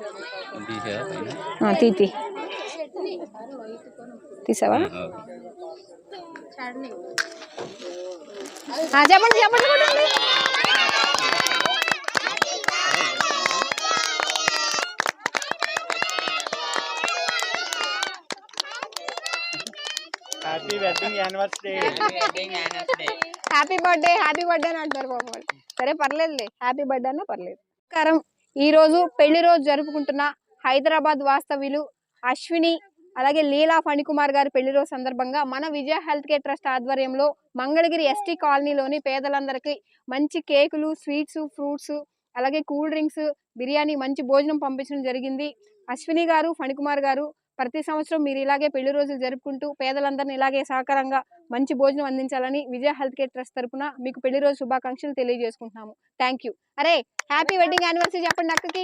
తీసావా పైన ఆ, తీ తీ తీసావా ఆ, ఓకే. ఆ, చెప్పండి చెప్పండి చెప్పండి. Happy wedding anniversary happy birthday happy birthday అని అంటారు పాపం వాళ్ళు. సరే పర్లేదులే హ్యాపీ బర్త్డే అన్న పర్లేదు నమస్కారం ఈరోజు పెళ్ళి రోజు జరుపుకుంటున్న హైదరాబాద్ వాస్తవ్యులు అశ్విని అలాగే లీలా ఫణికుమార్ గారి పెళ్ళి రోజు సందర్భంగా మన విజయ హెల్త్ కేర్ ట్రస్ట్ ఆధ్వర్యంలో మంగళగిరి ఎస్టీ కాలనీలోని పేదలందరికీ మంచి కేకులు స్వీట్స్ ఫ్రూట్స్ అలాగే కూల్ డ్రింక్స్ బిర్యానీ మంచి భోజనం పంపించడం జరిగింది. అశ్విని గారు ఫణికుమార్ గారు ప్రతి సంవత్సరం మీరు ఇలాగే పెళ్ళి రోజులు జరుపుకుంటూ పేదలందరినీ ఇలాగే సహకారంగా మంచి భోజనం అందించాలని విజయ హెల్త్ కేర్ ట్రస్ట్ తరపున మీకు పెళ్ళి రోజు శుభాకాంక్షలు తెలియజేసుకుంటున్నాము. థ్యాంక్ యూ అరే హ్యాపీ వెడ్డింగ్ యానివర్సరీ చెప్పండి అక్కకి.